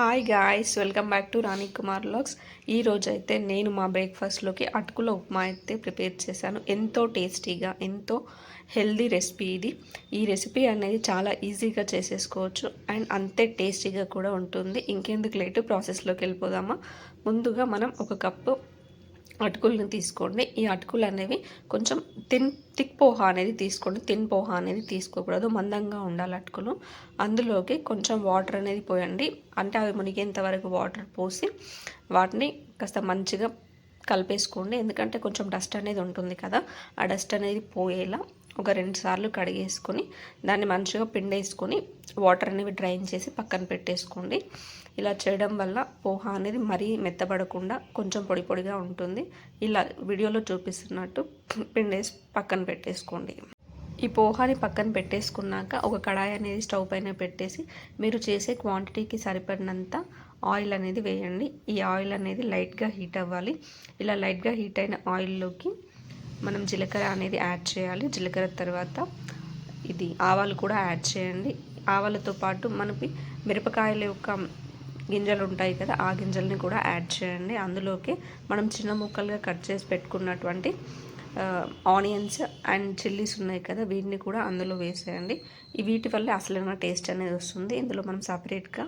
Hi guys welcome back to Rani Kumar logs ఈ రోజు అయితే నేను మా బ్రేక్ఫాస్ట్లోకి అటుకుల ఉప్మా అయితే ప్రిపేర్ చేశాను. ఎంతో టేస్టీగా ఎంతో హెల్దీ రెసిపీ ఇది. ఈ రెసిపీ అనేది చాలా ఈజీగా చేసేసుకోవచ్చు అండ్ అంతే టేస్టీగా కూడా ఉంటుంది. ఇంకెందుకు లేటు ప్రాసెస్లోకి వెళ్ళిపోదామా? ముందుగా మనం ఒక కప్పు అటుకులను తీసుకోండి. ఈ అటుకులు అనేవి కొంచెం తిన్ తిక్ పోహ అనేది తీసుకోండి. తిన్ పోహ అనేది తీసుకోకూడదు. మందంగా ఉండాలి అటుకులు. అందులోకి కొంచెం వాటర్ అనేది పోయండి. అంటే అవి మునిగేంత వరకు వాటర్ పోసి వాటిని కాస్త మంచిగా కలిపేసుకోండి. ఎందుకంటే కొంచెం డస్ట్ అనేది ఉంటుంది కదా ఆ డస్ట్ అనేది పోయేలా ఒక రెండు సార్లు కడిగేసుకొని దాన్ని మంచిగా పిండేసుకొని వాటర్ అనేవి డ్రైన్ చేసి పక్కన పెట్టేసుకోండి. ఇలా చేయడం వల్ల పోహా అనేది మరీ మెత్తబడకుండా కొంచెం పొడి పొడిగా ఉంటుంది. ఇలా వీడియోలో చూపిస్తున్నట్టు పిండేసి పక్కన పెట్టేసుకోండి. ఈ పోహాని పక్కన పెట్టేసుకున్నాక ఒక కడాయి అనేది స్టవ్ పైన పెట్టేసి మీరు చేసే క్వాంటిటీకి సరిపడినంత ఆయిల్ అనేది వేయండి. ఈ ఆయిల్ అనేది లైట్గా హీట్ అవ్వాలి. ఇలా లైట్గా హీట్ అయిన ఆయిల్లోకి మనం జీలకర్ర అనేది యాడ్ చేయాలి. జీలకర్ర తర్వాత ఇది ఆవాలు కూడా యాడ్ చేయండి. ఆవాలతో పాటు మనకి మిరపకాయల యొక్క గింజలు ఉంటాయి కదా ఆ గింజల్ని కూడా యాడ్ చేయండి. అందులోకి మనం చిన్న ముక్కలుగా కట్ చేసి పెట్టుకున్నటువంటి ఆనియన్స్ అండ్ చిల్లీస్ ఉన్నాయి కదా వీటిని కూడా అందులో వేసేయండి. వీటి వల్ల అసలైన టేస్ట్ అనేది వస్తుంది. ఇందులో మనం సపరేట్గా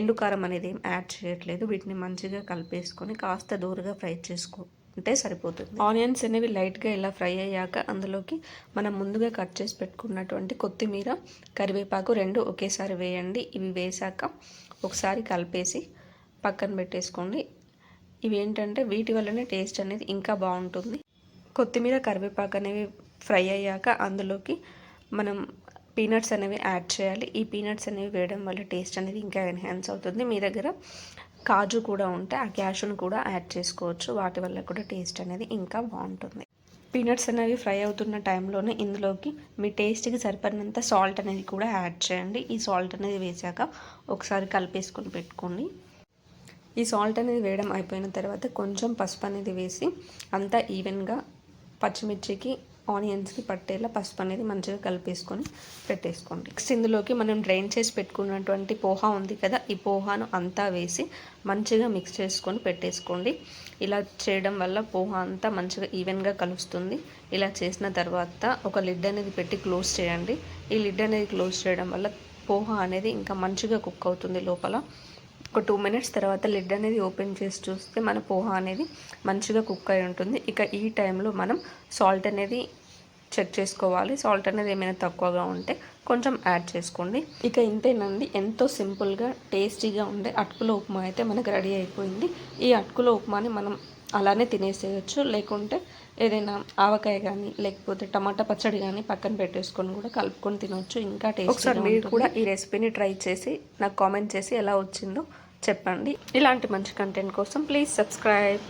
ఎండుకారం అనేది ఏం యాడ్ చేయట్లేదు. వీటిని మంచిగా కలిపేసుకొని కాస్త దూరగా ఫ్రై చేసుకో ఉంటే సరిపోతుంది. ఆనియన్స్ అనేవి లైట్గా ఇలా ఫ్రై అయ్యాక అందులోకి మనం ముందుగా కట్ చేసి పెట్టుకున్నటువంటి కొత్తిమీర కరివేపాకు రెండు ఒకేసారి వేయండి. ఇవి వేసాక ఒకసారి కలిపేసి పక్కన పెట్టేసుకోండి. ఇవి ఏంటంటే వీటి వల్లనే టేస్ట్ అనేది ఇంకా బాగుంటుంది. కొత్తిమీర కరివేపాకు అనేవి ఫ్రై అయ్యాక అందులోకి మనం పీనట్స్ అనేవి యాడ్ చేయాలి. ఈ పీనట్స్ అనేవి వేయడం వల్ల టేస్ట్ అనేది ఇంకా ఎన్హాన్స్ అవుతుంది. మీ దగ్గర కాజు కూడా ఉంటే ఆ క్యాషును కూడా యాడ్ చేసుకోవచ్చు. వాటి వల్ల కూడా టేస్ట్ అనేది ఇంకా బాగుంటుంది. పీనట్స్ అనేవి ఫ్రై అవుతున్న టైంలోనే ఇందులోకి మీ టేస్ట్కి సరిపడినంత సాల్ట్ అనేది కూడా యాడ్ చేయండి. ఈ సాల్ట్ అనేది వేసాక ఒకసారి కలిపేసుకొని పెట్టుకోండి. ఈ సాల్ట్ అనేది వేయడం అయిపోయిన తర్వాత కొంచెం పసుపు అనేది వేసి అంతా ఈవెన్గా పచ్చిమిర్చికి ఆనియన్స్కి పట్టేలా పసుపు అనేది మంచిగా కలిపేసుకొని పెట్టేసుకోండి. నెక్స్ట్ ఇందులోకి మనం డ్రైన్ చేసి పెట్టుకున్నటువంటి పోహా ఉంది కదా ఈ పోహాను అంతా వేసి మంచిగా మిక్స్ చేసుకొని పెట్టేసుకోండి. ఇలా చేయడం వల్ల పోహా అంతా మంచిగా ఈవెన్గా కలుస్తుంది. ఇలా చేసిన తర్వాత ఒక లిడ్ అనేది పెట్టి క్లోజ్ చేయండి. ఈ లిడ్ అనేది క్లోజ్ చేయడం వల్ల పోహా అనేది ఇంకా మంచిగా కుక్ అవుతుంది లోపల. ఒక టూ మినిట్స్ తర్వాత లిడ్ అనేది ఓపెన్ చేసి చూస్తే మన పోహా అనేది మంచిగా కుక్ అయి ఉంటుంది. ఇక ఈ టైంలో మనం సాల్ట్ అనేది చెక్ చేసుకోవాలి. సాల్ట్ అనేది ఏమైనా తక్కువగా ఉంటే కొంచెం యాడ్ చేసుకోండి. ఇక ఇంతేనండి. ఎంతో సింపుల్గా టేస్టీగా ఉండే అటుకుల ఉప్మా అయితే మనకు రెడీ అయిపోయింది. ఈ అటుకుల ఉప్మాని మనం అలానే తినేసేయచ్చు. లేకుంటే ఏదైనా ఆవకాయ కానీ లేకపోతే టమాటా పచ్చడి కానీ పక్కన పెట్టేసుకొని కూడా కలుపుకొని తినవచ్చు ఇంకా టేస్ట్ ఒకసారి మీరు కూడా ఈ రెసిపీని ట్రై చేసి నాకు కామెంట్ చేసి ఎలా వచ్చిందో చెప్పండి. ఇలాంటి మంచి కంటెంట్ కోసం ప్లీజ్ సబ్స్క్రైబ్